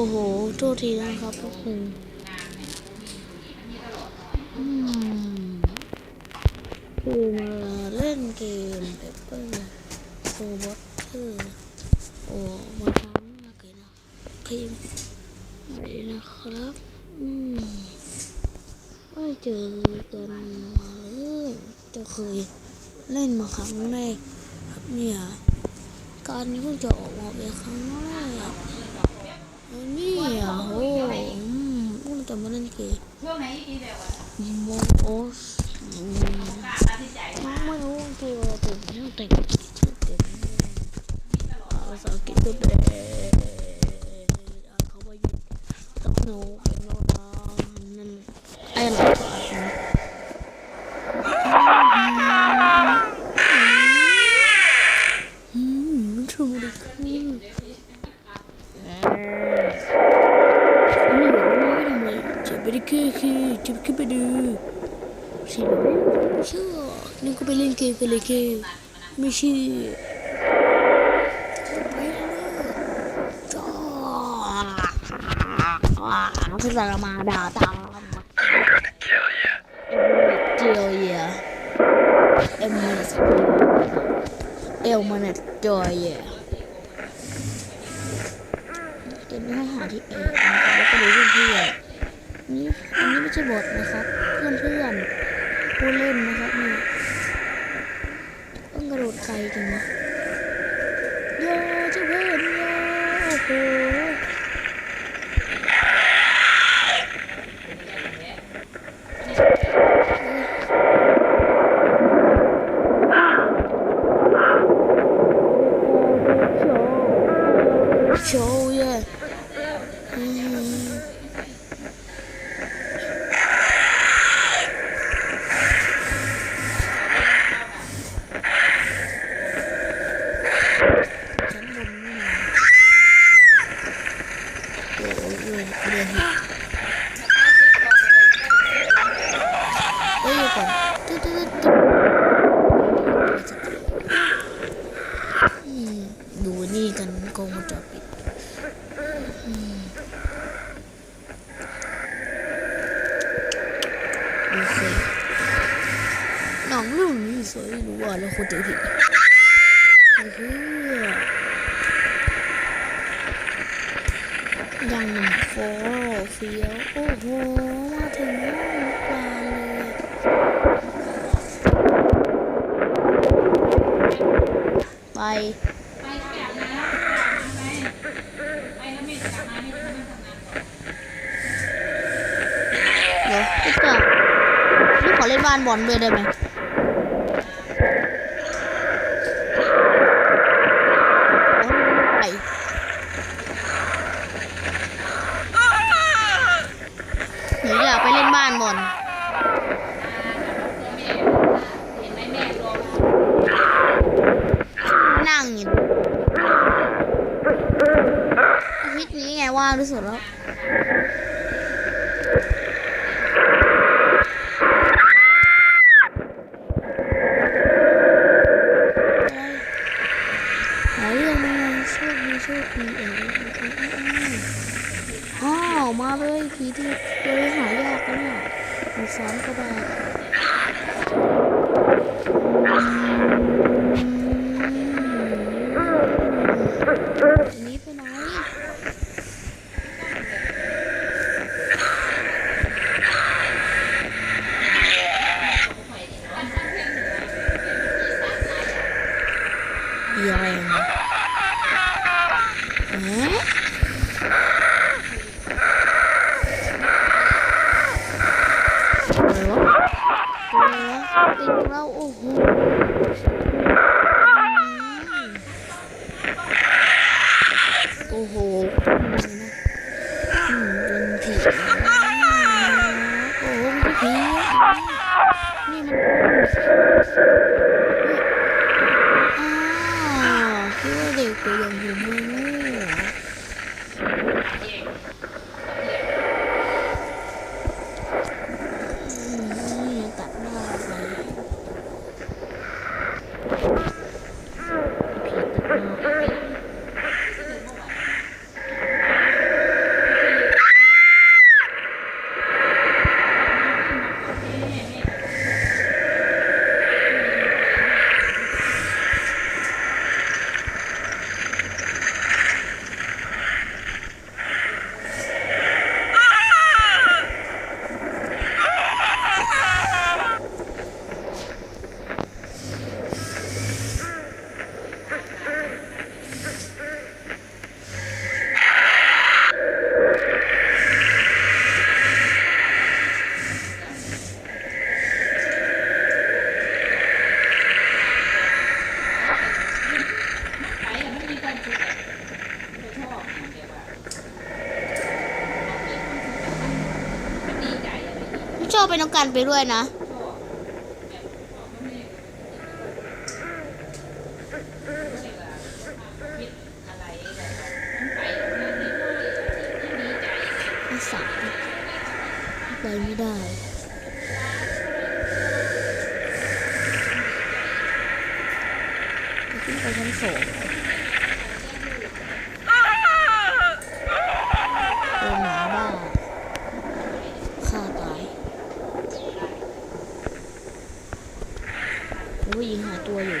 อ้โห โทษทีนะครับพวกคุณอืมคือมาเล่นเกมเปเปอร์โซบอตเตอร์โอ้มาทำมาเกิดนะครีมไม่นะครับอืมไม่เจอกันมาเลยจะเคยเล่นมาครั้งแรกครับเนี่ย การนี้เพิ่งจะออกมาเป็นครั้งแรก แล้วนี่อะโอ้อืมเพิ่งจะมาเล่นเกมช่วงไหนอีกแบบว่า โมโอสอืม ตัดสินใจ น้องไม่รู้เกมอะไรแต่ชื่อเต็มชื่อเต็มภาษาอังกฤษก็เด็เขาไปอยู่กับหนูเป็นโนดานั่นไอ้หลังอืมมันทำอะไรกันนี่ จะไปได้คือคือจะขึ้นไปดูใช่ไหมเชื่อนี่ก็ไป เล่นเกมกันเลยคไม่ชื่อไปเลยจ้าคือสารมาด่าตามเจียวเยียเอ็มมันสเอลมันจอยเยียเกมนี้ให้หาที่เอนะครับแล้วก็ดูเพื่อนๆนี่อันนี้ไม่ใช่บทนะครับ เพื่อนเพื่อนผู้เล่นนะครับนี่ ต้องกระโดดไกลจังนะโยเจ้าเพื่อนโยโอ้โหโชว์เย่อืม ชั้นบนนี่นะโอ้โหเรื่องเรื่องเอ้ยก่อนตึ๊ดตึ๊ดตึ๊ดอืมดูนี่กันกล้องวงจรปิดอืมโอเคหนังเรื่องนี้สวยรู้ว่าแล้วคนเจอผิด โอ้โห ยังหนึ่งโฟเฟียว โอ้โห มาถึงห้องปลาเลยไปไปแก่นะไปไปแล้วไม่กลับมาไม่ต้องทำงานก่อนเดี๋ยวพี่จ๋าพี่ขอเล่นบ้านบอลด้วยได้ไหมเอาไปหนูอยากไปเล่นบ้านบอล เห็นไหมแม่รอ นั่งอยู่อาทิตย์นี้ไงว่างที่สุดแล้ว หาเรื่องมาโชคดีโชคดีเอ๋อ้าวมาเลยผีที่ตัวหายากนะเนี่ยมีสามก็ได้หนีไปไหนเดี๋ยวอะไรนะเอ๊ะอะไรวะอะไรวะติดเราโอ้โห โอ้โหอืมเป็นผีโอ้โหเป็นผีนี่มันอ้าวคิดว่าเด็กตัวอย่างผมเลยอืมตัดหน้าไปผีตัดหน้า ไม่ต้องการไปด้วยนะ ไปไม่ได้ ผู้หญิงหาตัวอยู่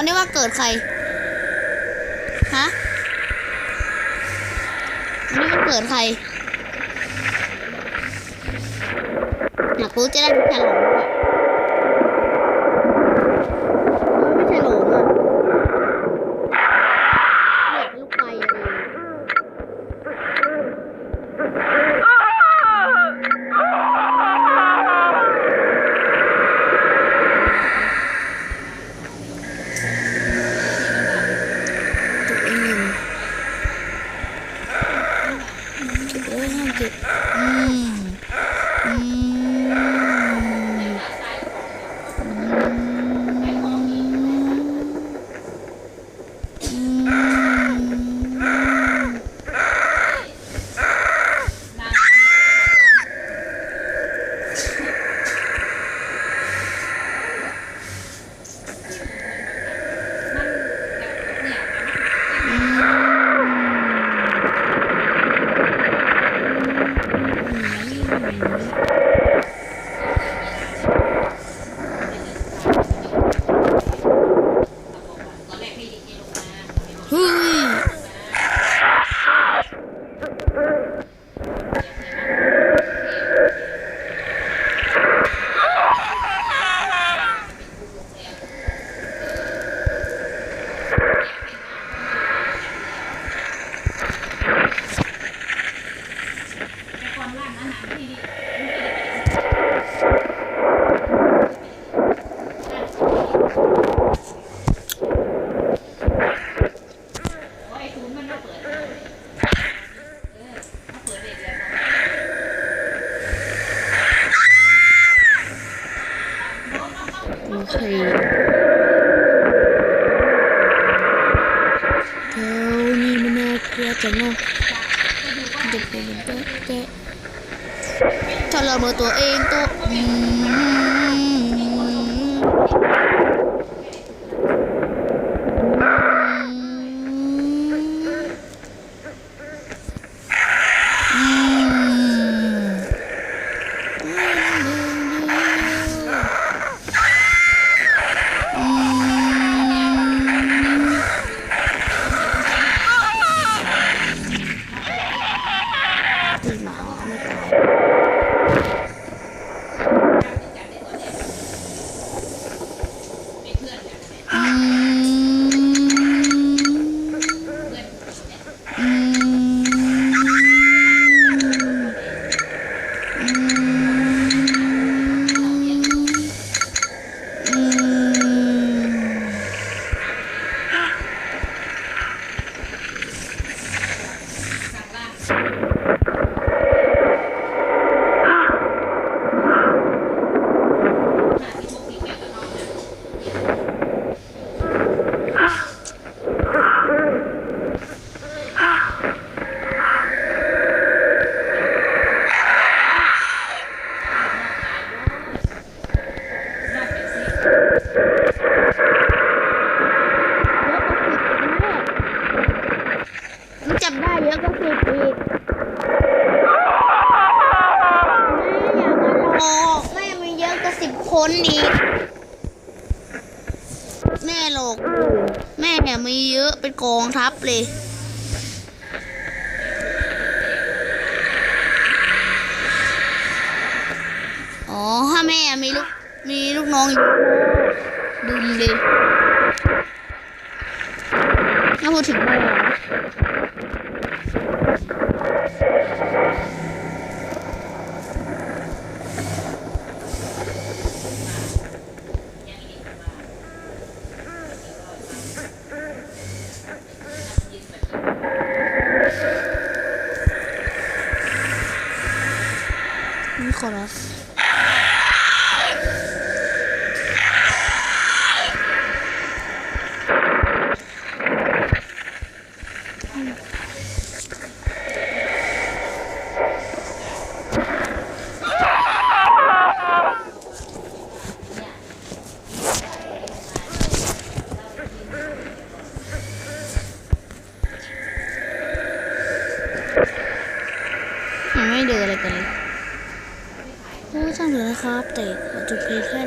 วันนี้ว่าเกิดใคร ฮะวันนี้ว่าเกิดใครอยากรู้จะได้ฉลอง นดี แม่หลอกแม่เนี่ยมีเยอะเป็นกองทัพเลยอ๋อถ้าแม่มีลูกมีลูกน้องดูดิน่าพูดถึงแม่ 殺す tu.